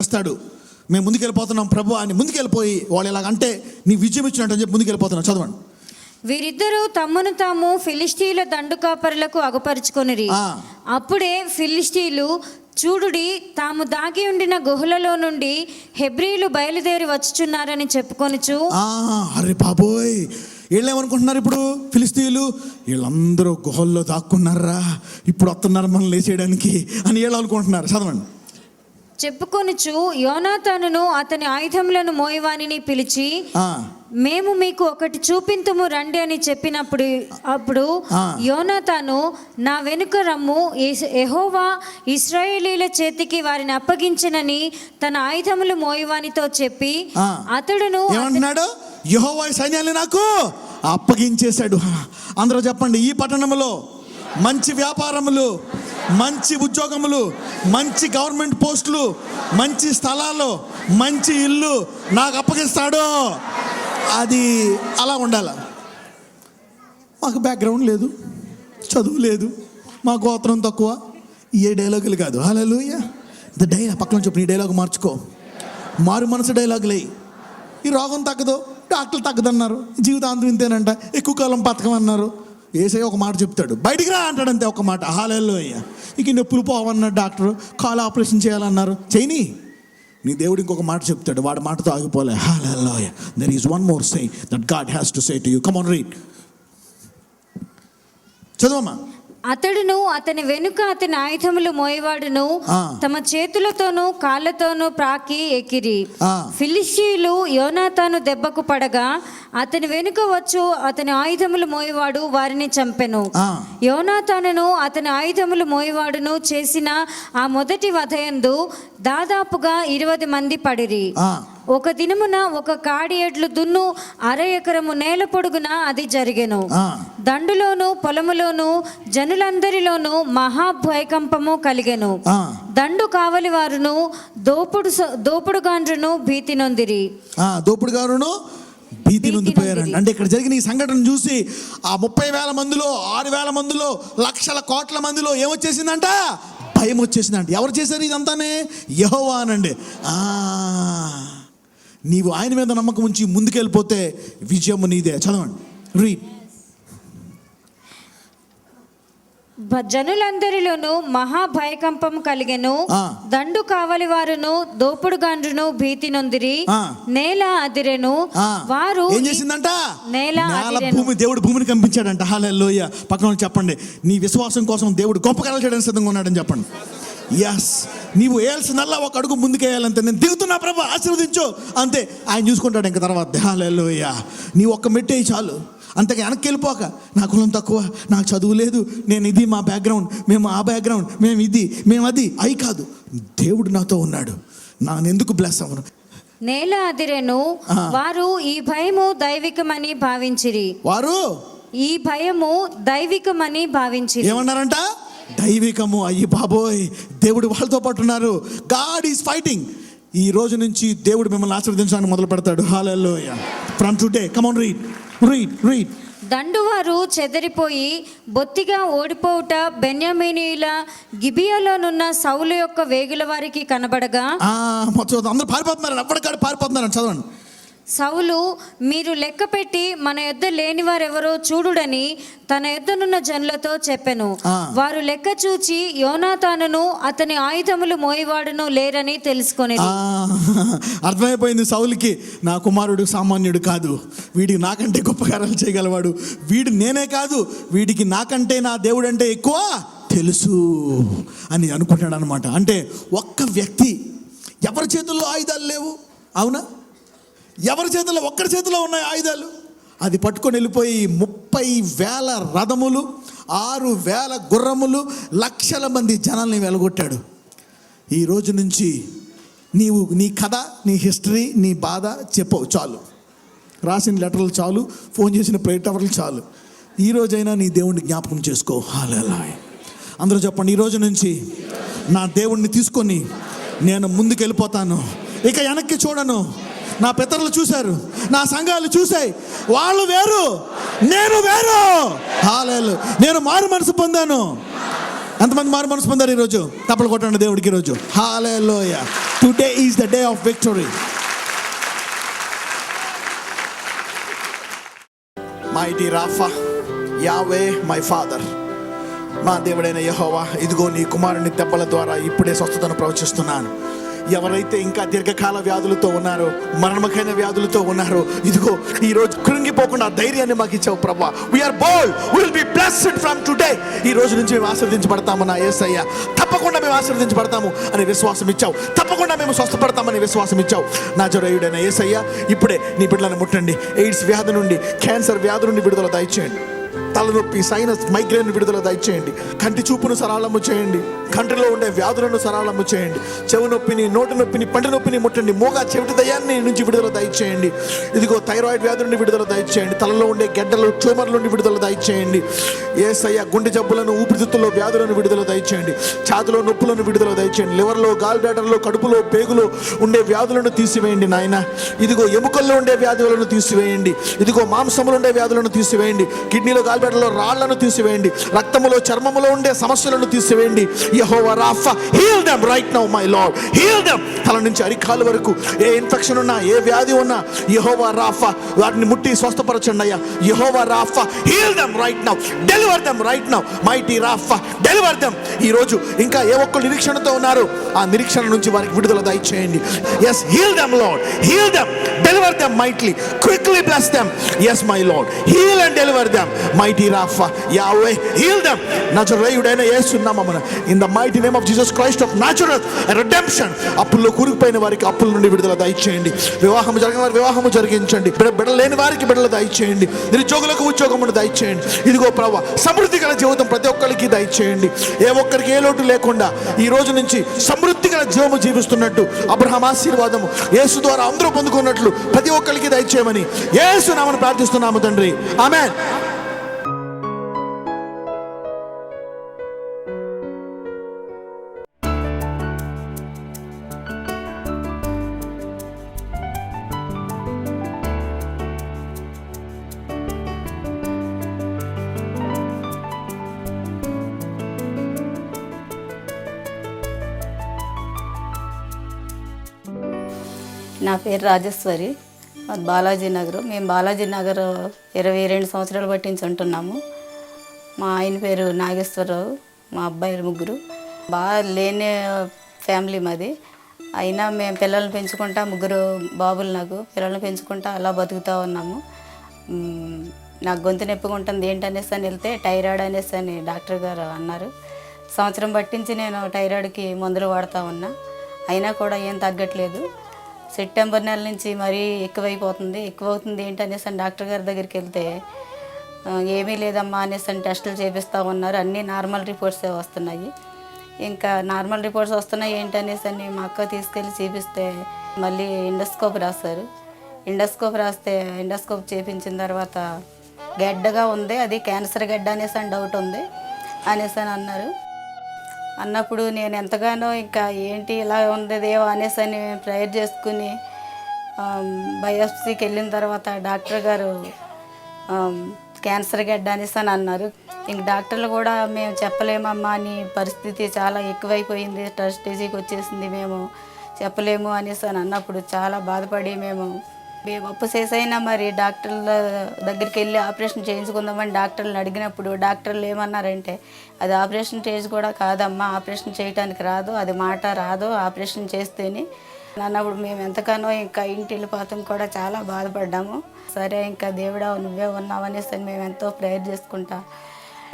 చేస్తాడు మేము ముందుకెళ్ళిపోతున్నాం ప్రభు అని ముందుకెళ్ళిపోయి వాళ్ళు ఇలాగంటే నీ విజయం ఇచ్చినట్టు అని చెప్పి ముందుకెళ్ళిపోతున్నాం చదవండి. వీరిద్దరూ తమ్మును తాము ఫిలిస్తీన్ల దండు కాపరులకు అగపరుచుకొనిరి. అప్పుడే ఫిలిస్తీన్లు చూడుడి తాము దాగి ఉండిన గుహలలో నుండి హెబ్రీలు బయలుదేరి వచ్చుచున్నారని చెప్పుకొనుచు. ఆ, అరే బాబోయ్! వీళ్ళు ఏమనుకుంటున్నారు ఇప్పుడు? ఫిలిస్తీన్లు వీళ్ళందరూ గుహల్లో దాక్కున్నారా? ఇప్పుడు వస్తున్నారు మనం లేచేయడానికి అని వీళ్ళు అనుకుంటున్నారు. చదవండి. చెప్పుకొనుచు యోనాతానును అతని ఆయుధములను మోయవానిని పిలిచి మేము మీకు ఒకటి చూపింతుము రండి అని చెప్పినప్పుడు అప్పుడు. యోనాతాను నా వెనుక రమ్ము యెహోవా ఇస్రాయేలీల చేతికి వారిని అప్పగించినని తన ఆయుధములు మోయవానితో చెప్పి. అతడును ఏమంటున్నాడు యహోవా సైన్యాన్ని నాకు అప్పగించేశాడు అందరూ చెప్పండి ఈ పట్టణంలో మంచి వ్యాపారములు మంచి ఉద్యోగములు మంచి గవర్నమెంట్ పోస్టులు మంచి స్థలాలు మంచి ఇల్లు నాకు అప్పగిస్తాడు. అది అలా ఉండాలి. మాకు బ్యాక్గ్రౌండ్ లేదు చదువు లేదు మా గోత్రం తక్కువ. ఏ డైలాగులు కాదు. హలో ద డైలాగ్ పక్కన చెప్పు నీ డైలాగ్ మార్చుకో. మారు మనసు డైలాగులే ఈ రోగం తగ్గదు డాక్టర్లు తగ్గదన్నారు జీవితాంతం ఇంతేనంట ఎక్కువ కాలం బతకమన్నారు. ఏసై ఒక మాట చెప్తాడు బయటికి రా అంటాడు అంతే ఒక మాట. హాలల్లో అయ్యా ఇక నొప్పులు పోవన్నాడు డాక్టర్ కాలు ఆపరేషన్ చేయాలన్నారు. చేయని నీ. దేవుడు ఇంకొక మాట చెప్తాడు వాడి మాటతో ఆగిపోలే హాలల్లో there is one more say that God has to say to you come on read చదవమ్మా. అతడును అతని వెనుక అతని ఆయుధములు మోయవాడును. తమ చేతులతోనూ కాళ్ళతోనూ ప్రాకి ఎకిరి. ఫిలిస్తీయులు యోనాతాను దెబ్బకు పడగా అతని వెనుక వచ్చు అతని ఆయుధములు మోయవాడు వారిని చంపెను. యోనాతానును అతని ఆయుధములు మోయవాడును చేసిన ఆ మొదటి వధయందు దాదాపుగా ఇరవై మంది పడిరి. ఒక దినమున ఒక కాడి ఎడ్లు దున్ను అర ఎకరము నేల పొడుగున అది జరిగెను. దండులోను పొలములోను జనులందరిలోనూ మహాభయకంపము కలిగెను. దండు కావలి వారును దోపుడు దోపుడుగాండ్రును భీతి నొందిరి. ఆ, దోపుడు గారును భీతి నొందిపోయారండి. అంటే ఇక్కడ జరిగిన ఈ సంఘటన చూసి ఆ ముప్పై వేల మందిలో ఆరు వేల మందిలో లక్షల కోట్ల మందిలో ఏమొచ్చేసిందంట? భయం వచ్చేసిందంట ఎవరు చేశారు ఇదంతానే? యహోవా అనండి ఆ, నీవు ఆయన మీద నమ్మకం ఉంచి ముందుకెళ్ళిపోతే విజయము నీదే. చదవండి. రీడ్ జనులందరిలోనూ మహాభయకంపం కలిగెను. దండు కావలి వారును దోపుడుగాండ్రును భీతి నొందిరి. నేల అదిరెను. వారు ఏం చేసిందంట? నేల. భూమి దేవుడు భూమిని కంపించాడంట. హాలలోయ పక్కన చెప్పండి. నీ విశ్వాసం కోసం దేవుడు గొప్ప కళలు చేయడానికి సిద్ధంగా ఉన్నాడని చెప్పండి. ఎస్ నీవు వేయాల్సిందల్లా ఒక అడుగు ముందుకేయాలంతే నేను దిగుతున్నా ప్రభు ఆశీర్వదించు. అంతే ఆయన చూసుకుంటాడు ఇంక తర్వాత. హాలలోయ నీ ఒక్క మెట్టేయి చాలు. అంతగా వెనక్కి వెళ్ళిపోక. నా కులం తక్కువ నాకు చదువు లేదు. నేను ఇది మా బ్యాక్గ్రౌండ్ మేము ఆ బ్యాక్గ్రౌండ్ మేము ఇది మేము అది. అయి కాదు. దేవుడు నాతో ఉన్నాడు. నా ఎందుకు బ్లెస్ అవ్వను? నేల అదిరెను. వారు ఈ భయము దైవికమని భావించిరి. వారు? ఈ భయము దైవికమని భావించిరి. ఏమన్నారంట? దైవికము అయ్యి బాబోయ్. దేవుడు వాళ్ళతో పాటు ఉన్నారు. గాడ్ ఈజ్ ఫైటింగ్ ఈ రోజు నుంచి దేవుడు మిమ్మల్ని ఆశీర్వదించడానికి మొదలు పెడతాడు. హాలల్లో from today come on read read read దండువారు చెదరిపోయి బొత్తిగా ఓడిపోవుట బెన్యామీనీల గిబియాలోనున్న సౌలు యొక్క వేగుల వారికి కనబడగా మొత్తం అందరూ పారిపోతున్నారు. ఎప్పటికాడు పారిపోతున్నారు చదవండి. సౌలు మీరు లెక్క పెట్టి మన యొద్ద లేని వారెవరో చూడుడని తన యొద్దనున్న జనులతో చెప్పెను. వారు లెక్క చూచి యోనాతానును అతని ఆయుధములు మోయవాడును లేరని తెలుసుకొని అర్థమైపోయింది సౌలుకి. నా కుమారుడు సామాన్యుడు కాదు. వీడికి నాకంటే గొప్ప కార్యాలు చేయగలవాడు. వీడు నేనే కాదు. వీడికి నాకంటే నా దేవుడు అంటే ఎక్కువ తెలుసు అని అనుకుంటాడు అనమాట అంటే ఒక్క వ్యక్తి ఎవరి చేతుల్లో ఆయుధాలు లేవు? అవునా? ఎవరి చేతిలో? ఒక్కరి చేతిలో ఉన్నాయి ఆయుధాలు. అది పట్టుకొని వెళ్ళిపోయి ముప్పై వేల రథములు ఆరు వేల గుర్రములు లక్షల మంది జనాల్ని వెలగొట్టాడు. ఈ రోజు నుంచి నీవు నీ కథ నీ హిస్టరీ నీ బాధ చెప్పవు చాలు. రాసిన లెటర్లు చాలు ఫోన్ చేసిన ప్రే టవర్లు చాలు. ఈ రోజైనా నీ దేవుణ్ణి జ్ఞాపకం చేసుకో. హాలలాయ్. అందరూ చెప్పండి ఈ రోజు నుంచి నా దేవుణ్ణి తీసుకొని నేను ముందుకు వెళ్ళిపోతాను ఇక వెనక్కి చూడను. నా పితరులు చూశారు నా సంఘాలు చూశాయి. వాళ్ళు వేరు నేను వేరు. హాలేలు. నేను మారు మనసు పొందాను. ఎంతమంది మారు మనసు పొందారు ఈరోజు? తప్పలు కొట్టండి దేవుడికి ఈరోజు. Hallelujah. Today is the day of victory mighty Rapha Yahweh my father మా దేవుడైన యహోవా ఇదిగో నీ కుమారుని దెబ్బల ద్వారా ఇప్పుడే స్వస్థతను ప్రవచిస్తున్నాను. ఎవరైతే ఇంకా దీర్ఘకాల వ్యాధులతో ఉన్నారో మరణమకైన వ్యాధులతో ఉన్నారో ఇదిగో ఈ రోజు కృంగిపోకుండా ధైర్యాన్ని మాకు ఇచ్చావు ప్రభా. We are bold will be blessed from today ఈ రోజు నుంచి మేము ఆశీర్దించబడతాము నా యేసయ్య తప్పకుండా మేము ఆశీర్దించబడతాము అనే విశ్వాసం ఇచ్చావు. తప్పకుండా మేము స్వస్థపడతామని విశ్వాసం ఇచ్చావు. నా జరయుడైన ఏసయ్యా ఇప్పుడే నీ బిడ్డలను ముట్టండి. ఎయిడ్స్ వ్యాధి నుండి క్యాన్సర్ వ్యాధి నుండి విడుదల దయచేయండి. తలనొప్పి సైనస్ మైగ్రేన్ విడుదల దయచేయండి. కంటి చూపును సరాళము చేయండి. కంటిలో ఉండే వ్యాధులను సరాళము చేయండి. చెవు నొప్పిని నోటి నొప్పిని పంటి నొప్పిని ముట్టండి. మూగా చెవిటి దయాన్ని నుంచి విడుదల దయచేయండి. ఇదిగో థైరాయిడ్ వ్యాధి నుండి విడుదల దయచేయండి. తలలో ఉండే గెడ్డలు ట్యూమర్ల నుండి విడుదల దయచేయండి. ఏసయ్య గుండె జబ్బులను ఊపిరితిత్తుల్లో వ్యాధులను విడుదల దయచేయండి. ఛాతిలో నొప్పులను విడుదల దయచేయండి. లివర్లో గాల్ బ్యాటర్లో కడుపులో పేగులో ఉండే వ్యాధులను తీసివేయండి నాయన. ఇదిగో ఎముకల్లో ఉండే వ్యాధులను తీసివేయండి. ఇదిగో మాంసములు ఉండే వ్యాధులను తీసివేయండి. కిడ్నీలో గాల్బెడలో రాళ్ళను తీసివేయండి. రక్తములో చర్మములో ఉండే సమస్యలను తీసివేయండి. యహోవా Rapha heal them right now my lord heal them తల నుంచి అరికాలు వరకు ఏ ఇన్ఫెక్షన్ ఉన్నా ఏ వ్యాధి ఉన్నా యహోవా రాఫా వాటిని ముట్టి స్వస్థపరచండి అయ్యా. యహోవా Rapha heal them right now deliver them right now mighty Rapha. Deliver them ఈ రోజు ఇంకా ఏ ఒక్క నిరీక్షణతో ఉన్నారు ఆ నిరీక్షణ నుంచి వారికి విడుదల దయచేయండి. Yes heal them lord heal them deliver them mightily quickly bless them yes my lord heal and deliver them my mighty Rapha Yahweh heal them నజరేయుడైన యేసునామమున in the mighty name of Jesus Christ of natural redemption అప్పుల్లో కూరుకుపోయిన వారికి అప్పుల నుండి విడుదల దయచేయండి. వివాహం జరిగిన వారి వివాహము జరిగించండి. బిడ్డ లేని వారికి బిడ్డలు దయచేయండి. నిరుద్యోగులకు ఉద్యోగమును దయచేయండి. ఇదిగో ప్రభా సమృద్ధి గల జీవితం ప్రతి ఒక్కరికి దయచేయండి. ఏ ఒక్కరికి ఏ లోటు లేకుండా ఈ రోజు నుంచి సమృద్ధి గల జీవము జీవిస్తున్నట్టు అబ్రహం ఆశీర్వాదము యేసు ద్వారా అందరూ పొందుకున్నట్లు ప్రతి ఒక్కరికి దయచేయమని యేసు నామను ప్రార్థిస్తున్నాము తండ్రి. ఆమె నా పేరు రాజేశ్వరి మాది బాలాజీ నగర్. మేము బాలాజీ నగర్ ఇరవై రెండు సంవత్సరాలు బట్టి నుంచి ఉంటున్నాము. మా ఆయన పేరు నాగేశ్వరరావు మా అబ్బాయి ముగ్గురు. బాగా లేని ఫ్యామిలీ మాది. అయినా మేము పిల్లల్ని పెంచుకుంటా ముగ్గురు బాబులు నాకు పిల్లల్ని పెంచుకుంటా అలా బతుకుతూ ఉన్నాము. నాకు గొంతు నొప్పిగా ఉంటుంది ఏంటనేసి అని వెళ్తే టైరాయిడ్ అనేసి అని డాక్టర్ గారు అన్నారు. సంవత్సరం పట్టించి నేను టైరాయిడ్కి మందులు వాడుతూ ఉన్నా. అయినా కూడా ఏం తగ్గట్లేదు. సెప్టెంబర్ నెల నుంచి మరీ ఎక్కువైపోతుంది. ఎక్కువ అవుతుంది ఏంటనేసి అని డాక్టర్ గారి దగ్గరికి వెళ్తే ఏమీ లేదమ్మా అనేసి అని టెస్టులు చేపిస్తూ ఉన్నారు. అన్నీ నార్మల్ రిపోర్ట్సే వస్తున్నాయి. ఇంకా నార్మల్ రిపోర్ట్స్ వస్తున్నాయి ఏంటనేసి అని మా అక్క తీసుకెళ్ళి చూపిస్తే మళ్ళీ ఇండోస్కోప్ రాశారు. ఇండోస్కోప్ రాస్తే ఇండోస్కోప్ చేపించిన తర్వాత గడ్డగా ఉంది. అది క్యాన్సర్ గడ్డ అనేసి అని డౌట్ ఉంది అనేసి అని అన్నారు. అన్నప్పుడు నేను ఎంతగానో ఇంకా ఏంటి ఇలా ఉంది దేవా అనేసి అని ప్రేయర్ చేసుకుని బయోప్సీకి వెళ్ళిన తర్వాత డాక్టర్ గారు క్యాన్సర్ గడ్డ అనేసి అని అన్నారు. ఇంక డాక్టర్లు కూడా మేము చెప్పలేమమ్మా అని పరిస్థితి చాలా ఎక్కువైపోయింది స్టేజీకి వచ్చేసింది మేము చెప్పలేము అనేసి అని అన్నప్పుడు చాలా బాధపడి మేము అప్పు చేసైనా మరి డాక్టర్ల దగ్గరికి వెళ్ళి ఆపరేషన్ చేయించుకుందామని డాక్టర్లను అడిగినప్పుడు డాక్టర్లు ఏమన్నారంటే అది ఆపరేషన్ చేసి కూడా కాదమ్మా ఆపరేషన్ చేయడానికి రాదు అది మాట రాదు ఆపరేషన్ చేస్తేనే. అన్నప్పుడు మేము ఎంతగానో ఇంకా ఇంటి వెళ్ళిపోతాం కూడా చాలా బాధపడ్డాము. సరే ఇంకా దేవుడా నువ్వే ఉన్నావనేసి అని మేము ఎంతో ప్రేయర్ చేసుకుంటాం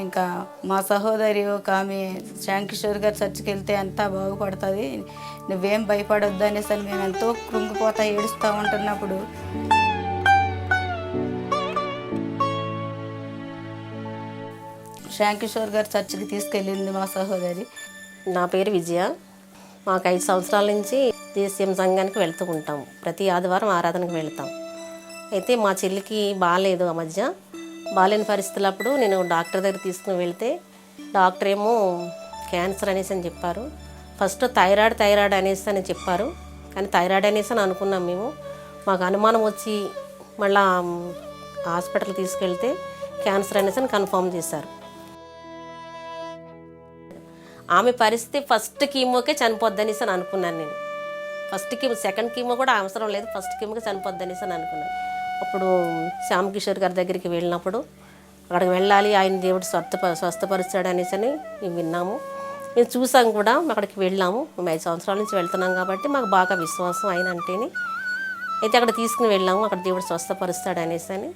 ఇంకా మా సహోదరి ఒక ఆమె శ్యాంకిషోర్ గారు చర్చికి వెళ్తే అంతా బాగుపడుతుంది. నువ్వేం భయపడొద్దు అనేసి అని మేము ఎంతో కృంగిపోతా ఏడుస్తూ ఉంటున్నప్పుడు. శ్యాంకిషోర్ గారు చర్చికి తీసుకెళ్ళింది మా సహోదరి. నా పేరు విజయ. మాకు ఐదు సంవత్సరాల నుంచి దేశీయం సంఘానికి వెళ్తూ ఉంటాం. ప్రతి ఆదివారం ఆరాధనకు వెళ్తాం. అయితే మా చెల్లికి బాగాలేదు ఆ మధ్య. బాలేని పరిస్థితులప్పుడు నేను డాక్టర్ దగ్గర తీసుకుని వెళ్తే డాక్టర్ ఏమో క్యాన్సర్ అనేసి అని చెప్పారు. ఫస్ట్ థైరాయిడ్ థైరాయిడ్ అనేసి అని చెప్పారు. కానీ థైరాయిడ్ అనేసి అని అనుకున్నాం మేము. మాకు అనుమానం వచ్చి మళ్ళా హాస్పిటల్ తీసుకెళ్తే క్యాన్సర్ అనేసి అని కన్ఫర్మ్ చేశారు. ఆమె పరిస్థితి ఫస్ట్ కీమోకే చనిపోద్దనేసి అని అనుకున్నాను నేను. ఫస్ట్ కీమో సెకండ్ కీమో కూడా అవసరం లేదు. ఫస్ట్ కీమోకి చనిపోద్దనేసి అని అనుకున్నాను. అప్పుడు శ్యామకిషోర్ గారి దగ్గరికి వెళ్ళినప్పుడు అక్కడికి వెళ్ళాలి ఆయన దేవుడు స్వస్థ స్వస్థపరుస్తాడు అనేసి అని మేము విన్నాము. మేము చూసాం కూడా అక్కడికి వెళ్ళాము. మేము ఐదు సంవత్సరాల నుంచి వెళ్తున్నాం కాబట్టి మాకు బాగా విశ్వాసం ఆయన అంటేనే. అయితే అక్కడ తీసుకుని వెళ్ళాము అక్కడ దేవుడు స్వస్థపరుస్తాడు అనేసి అని.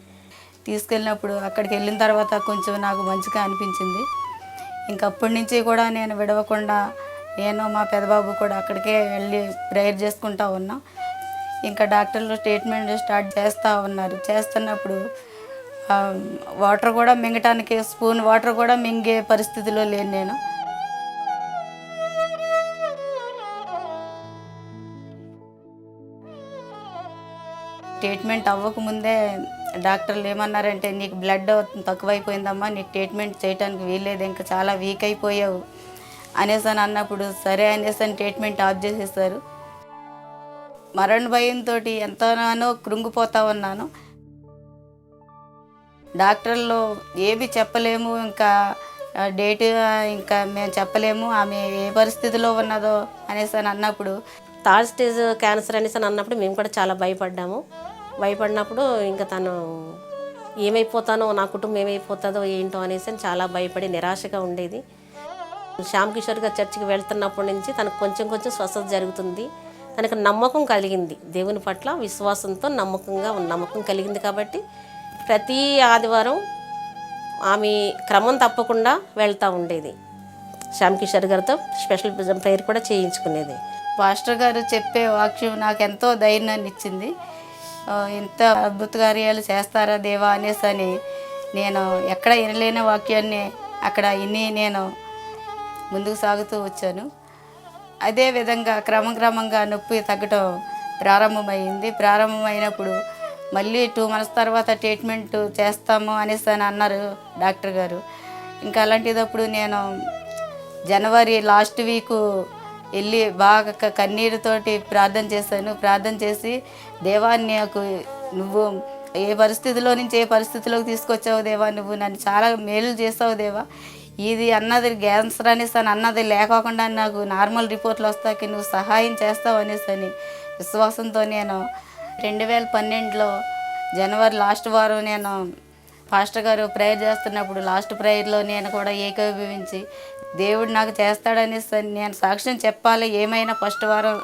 తీసుకెళ్ళినప్పుడు అక్కడికి వెళ్ళిన తర్వాత కొంచెం నాకు మంచిగా అనిపించింది. ఇంకప్పటి నుంచి కూడా నేను విడవకుండా నేను మా పెదబాబు కూడా అక్కడికే వెళ్ళి ప్రేయర్ చేసుకుంటా ఉన్నాం. ఇంకా డాక్టర్లు ట్రీట్మెంట్ స్టార్ట్ చేస్తూ ఉన్నారు. చేస్తున్నప్పుడు వాటర్ కూడా మింగటానికి స్పూన్ వాటర్ కూడా మింగే పరిస్థితిలో లేను నేను. ట్రీట్మెంట్ అవ్వకముందే డాక్టర్లు ఏమన్నారంటే నీకు బ్లడ్ తక్కువైపోయిందమ్మా నీకు ట్రీట్మెంట్ చేయడానికి వీల్లేదు ఇంకా చాలా వీక్ అయిపోయావు. అనేసి అని అన్నప్పుడు సరే అనేసి అని ట్రీట్మెంట్ ఆఫ్ చేసేసారు. మరణ భయంతో ఎంతనానో కృంగిపోతా ఉన్నాను. డాక్టర్లు ఏమి చెప్పలేము. ఇంకా డేట్ ఇంకా మేము చెప్పలేము. ఆమె ఏ పరిస్థితిలో ఉన్నదో అనేసి అని అన్నప్పుడు థర్డ్ స్టేజ్ క్యాన్సర్ అనేసి అని అన్నప్పుడు మేము కూడా చాలా భయపడ్డాము. భయపడినప్పుడు ఇంకా తను ఏమైపోతానో నా కుటుంబం ఏమైపోతుందో ఏంటో అనేసి అని చాలా భయపడి నిరాశగా ఉండేది. శ్యామ్ కిషోర్ గారు చర్చికి వెళ్తున్నప్పటి నుంచి తనకు కొంచెం కొంచెం స్వస్థత జరుగుతుంది. తనకు నమ్మకం కలిగింది. దేవుని పట్ల విశ్వాసంతో నమ్మకంగా ఉన్న నమ్మకం కలిగింది కాబట్టి ప్రతి ఆదివారం ఆమె క్రమం తప్పకుండా వెళ్తూ ఉండేది. శ్యామ్ కిషోర్ గారితో స్పెషల్ ప్రేయర్ కూడా చేయించుకునేది. పాస్టర్ గారు చెప్పే వాక్యం నాకు ఎంతో ధైర్యాన్ని ఇచ్చింది. ఇంత అద్భుత కార్యాలు చేస్తారా దేవా అనేసి అని నేను ఎక్కడ వినలేని వాక్యాన్ని అక్కడ విని నేను ముందుకు సాగుతూ వచ్చాను. అదే విధంగా క్రమక్రమంగా నొప్పి తగ్గటం ప్రారంభమైంది. ప్రారంభమైనప్పుడు మళ్ళీ టూ మంత్స్ తర్వాత ట్రీట్మెంట్ చేస్తాము అనేసి అని అన్నారు డాక్టర్ గారు. ఇంకా అలాంటిదప్పుడు నేను జనవరి లాస్ట్ వీకు వెళ్ళి బాగా కన్నీరుతోటి ప్రార్థన చేశాను. ప్రార్థన చేసి దేవాన్ని నాకు నువ్వు ఏ పరిస్థితిలో నుంచి ఏ పరిస్థితిలోకి తీసుకొచ్చావు దేవా? నువ్వు నన్ను చాలా మేలు చేసావు దేవా. ఇది అన్నది క్యాన్సర్ అనేసి అని అన్నది లేకోకుండా నాకు నార్మల్ రిపోర్ట్లు వస్తాకి నువ్వు సహాయం చేస్తావు అనేసి అని విశ్వాసంతో నేను రెండు వేల పన్నెండులో జనవరి లాస్ట్ వారం నేను పాస్టర్ గారు ప్రేయర్ చేస్తున్నప్పుడు లాస్ట్ ప్రేయర్లో నేను కూడా ఏకీభవించి దేవుడు నాకు చేస్తాడనేసి నేను సాక్ష్యం చెప్పాలి ఏమైనా ఫస్ట్ వారం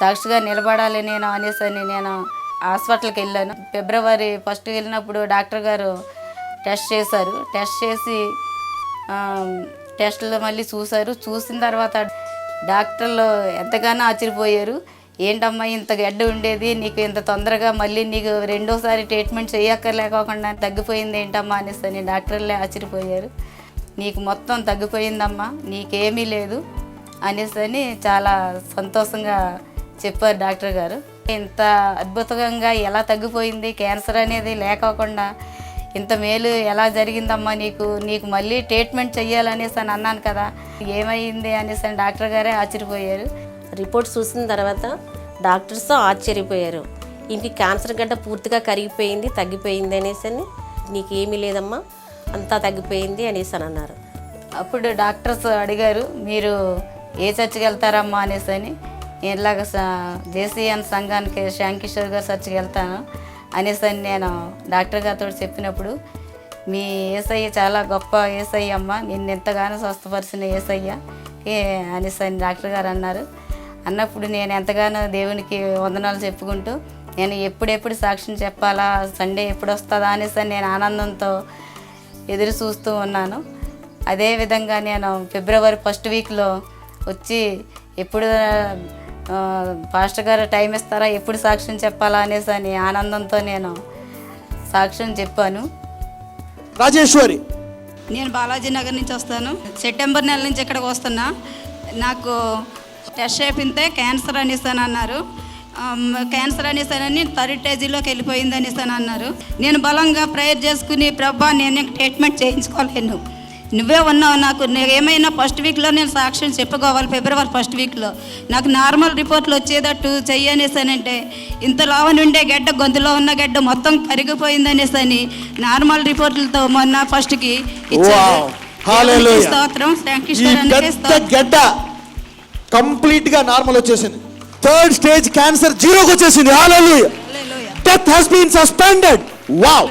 సాక్షిగా నిలబడాలి నేను అనేసి నేను హాస్పిటల్కి వెళ్ళాను. ఫిబ్రవరి ఫస్ట్ వెళ్ళినప్పుడు డాక్టర్ గారు టెస్ట్ చేశారు. టెస్ట్ చేసి టెస్టులు మళ్ళీ చూశారు. చూసిన తర్వాత డాక్టర్లు ఎంతగానో ఆశ్చర్యపోయారు. ఏంటమ్మా ఇంత గడ్డ ఉండేది నీకు ఇంత తొందరగా మళ్ళీ నీకు రెండోసారి ట్రీట్మెంట్ చేయక్కర్లేకోకుండా తగ్గిపోయింది ఏంటమ్మా అనేసి డాక్టర్లే ఆశ్చర్యపోయారు. నీకు మొత్తం తగ్గిపోయిందమ్మా నీకేమీ లేదు అనేసి అని చాలా సంతోషంగా చెప్పారు డాక్టర్ గారు. ఇంత అద్భుతంగా ఎలా తగ్గిపోయింది? క్యాన్సర్ అనేది లేకోకుండా ఇంత మేలు ఎలా జరిగిందమ్మా నీకు? నీకు మళ్ళీ ట్రీట్మెంట్ చెయ్యాలనేసి అని అన్నాను కదా. ఏమైంది అనేసి అని డాక్టర్ గారే ఆశ్చర్యపోయారు. రిపోర్ట్స్ చూసిన తర్వాత డాక్టర్స్ ఆశ్చర్యపోయారు. ఇంటి క్యాన్సర్ గడ్డ పూర్తిగా కరిగిపోయింది తగ్గిపోయింది అనేసి అని. నీకు ఏమీ లేదమ్మా అంతా తగ్గిపోయింది అనేసి అని అన్నారు. అప్పుడు డాక్టర్స్ అడిగారు మీరు ఏ చర్చికి వెళ్తారమ్మా అనేసి అని. నేను ఇలాగ జేసీఎన్ సంఘానికి శ్యాంకిషోర్ గారు చర్చికి వెళ్తాను. అనేసి నేను డాక్టర్ గారితో చెప్పినప్పుడు మీ ఏసయ్య చాలా గొప్ప ఏసయ్య అమ్మ నిన్ను ఎంతగానో స్వస్థపరిచిన ఏసయ్య. ఏ అనేసి అని డాక్టర్ గారు అన్నారు. అన్నప్పుడు నేను ఎంతగానో దేవునికి వందనాలు చెప్పుకుంటూ నేను ఎప్పుడెప్పుడు సాక్ష్యం చెప్పాలా? సండే ఎప్పుడు వస్తుందా అనేసి అని నేను ఆనందంతో ఎదురు చూస్తూ ఉన్నాను. అదేవిధంగా నేను ఫిబ్రవరి ఫస్ట్ వీక్లో వచ్చి ఎప్పుడు పాస్టర్ గారు టైం ఇస్తారా? ఎప్పుడు సాక్ష్యం చెప్పాలా అనేసి అని ఆనందంతో నేను సాక్ష్యం చెప్పాను. రాజేశ్వరి. నేను బాలాజీ నగర్ నుంచి వస్తాను. సెప్టెంబర్ నెల నుంచి ఇక్కడికి వస్తున్నా. నాకు టెస్ట్ చేపితే క్యాన్సర్ అనేసి అని అన్నారు. క్యాన్సర్ అనేసి అని థర్డ్ స్టేజీలోకి వెళ్ళిపోయింది అనేసి అని అన్నారు. నేను బలంగా ప్రేయర్ చేసుకుని ప్రభా నేను ట్రీట్మెంట్ చేయించుకోలేను. నువ్వే ఉన్నావు నాకు. నేను ఏమైనా ఫస్ట్ వీక్లో నేను సాక్ష్యం చెప్పుకోవాలి ఫిబ్రవరి ఫస్ట్ వీక్లో నాకు నార్మల్ రిపోర్ట్లు వచ్చేటట్టు చెయ్యనేసానంటే ఇంత లావని ఉండే గడ్డ గొంతులో ఉన్న గడ్డ మొత్తం కరిగిపోయిందనేసి అని నార్మల్ రిపోర్ట్లతో మొన్న ఫస్ట్కి. స్తోత్రం. గడ్డ కంప్లీట్గా నార్మల్ వచ్చేసింది. థర్డ్ స్టేజ్ క్యాన్సర్ జీరోకి వచ్చేసింది. హల్లెలూయా. Death has been suspended wow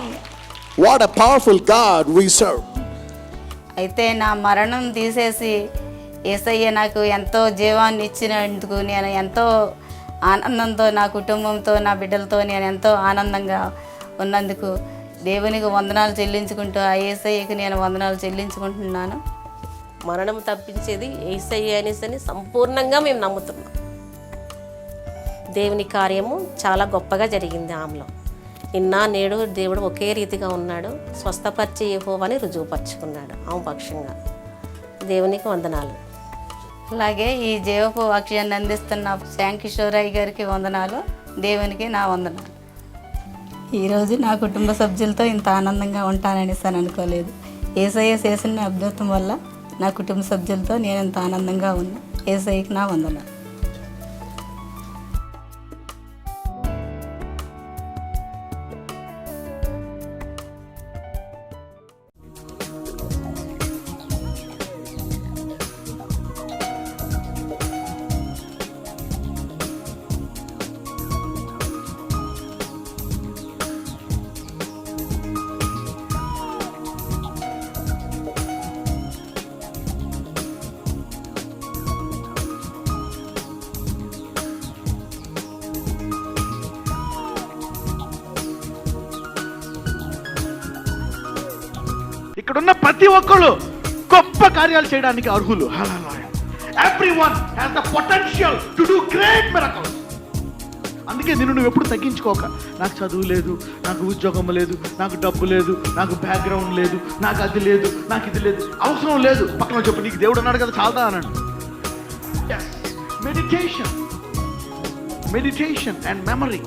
what a powerful God we serve అయితే నా మరణం తీసేసి ఏసయ్య నాకు ఎంతో జీవాన్ని ఇచ్చినందుకు నేను ఎంతో ఆనందంతో నా కుటుంబంతో నా బిడ్డలతో నేను ఎంతో ఆనందంగా ఉన్నందుకు దేవునికి వందనాలు చెల్లించుకుంటూ ఆ ఏసయ్యకి నేను వందనాలు చెల్లించుకుంటున్నాను. మరణం తప్పించేది ఏసయ్య అనేసి సంపూర్ణంగా మేము నమ్ముతున్నాం. దేవుని కార్యము చాలా గొప్పగా జరిగింది ఆమెలో నిన్న నేడు దేవుడు ఒకే రీతిగా ఉన్నాడు. స్వస్థపరిచే యెహోవాని రుజువుపరుచుకున్నాడు. ఆమె దేవునికి వందనాలు. అలాగే ఈ జీవపు వాక్యాన్ని అందిస్తున్న శాంకిషోరయ్య గారికి వందనాలు. దేవునికి నా వందనాలు. ఈరోజు నా కుటుంబ సభ్యులతో ఇంత ఆనందంగా ఉంటానని అని అనుకోలేదు. ఏసయ్య చేసిన అద్భుతం వల్ల నా కుటుంబ సభ్యులతో నేను ఇంత ఆనందంగా ఉన్నా. ఏసఐకి నా వందనాలు. ఉన్న ప్రతి ఒక్కళ్ళు గొప్ప కార్యాలు చేయడానికి అర్హులు. Everyone has the potential to do great miracles అందుకే నిన్ను నువ్వు ఎప్పుడు తగ్గించుకోక. నాకు చదువు లేదు నాకు ఉద్యోగం లేదు నాకు డబ్బు లేదు నాకు బ్యాక్గ్రౌండ్ లేదు నాకు అది లేదు నాకు ఇది లేదు. అవసరం లేదు. పక్కన చెప్పు నీకు దేవుడు అన్నాడు కదా చాలదా అన్నాడు. Meditation meditation and memory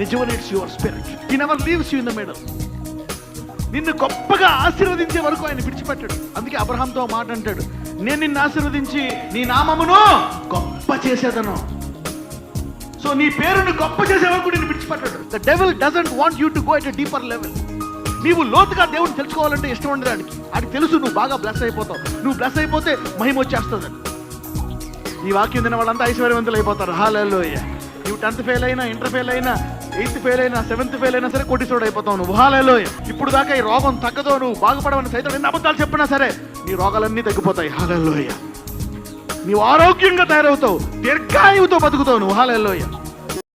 rejuvenates your spirit he never leaves you in the middle నిన్ను గొప్పగా ఆశీర్వదించే వరకు ఆయన విడిచిపెట్టాడు. అందుకే అబ్రహాంతో మాట అంటాడు. నేను నిన్ను ఆశీర్వదించి నీ నామమును గొప్ప చేసేదను. సో నీ పేరును గొప్ప చేసే వరకు నేను విడిచిపెట్టాడు. The devil doesn't want you to go at deeper level నీవు లోతుగా దేవుని తెలుసుకోవాలంటే ఇష్టం ఉండదు ఆడికి ఆడికి తెలుసు నువ్వు బాగా బ్లెస్ అయిపోతావు. నువ్వు బ్లెస్ అయిపోతే మహిమ వచ్చేస్తుంది. ఈ వాక్యం తిన్న వాళ్ళంతా ఐశ్వర్యవంతులు అయిపోతారు హాలలోయ నువ్వు టెన్త్ ఫెయిల్ అయినా ఇంటర్ ఫెయిల్ అయినా ఎయిత్ ఫెయిల్ అయినా సెవెంత్ ఫెయిల్ అయినా సరే కోటీశ్వరుడు అయిపోతావు నువ్వు. హాలలో ఇప్పుడు దాకా ఈ రోగం తగ్గదో నువ్వు బాగుపడవని సైతం ఎన్ని అబద్ధాలు చెప్పినా సరే నీ రోగాలన్నీ తగ్గిపోతాయి. హాలలోయ. నీవు ఆరోగ్యంగా తయారవుతావు దీర్ఘాయువుతో బతుకుతావు నువ్వు. హాలలోయ.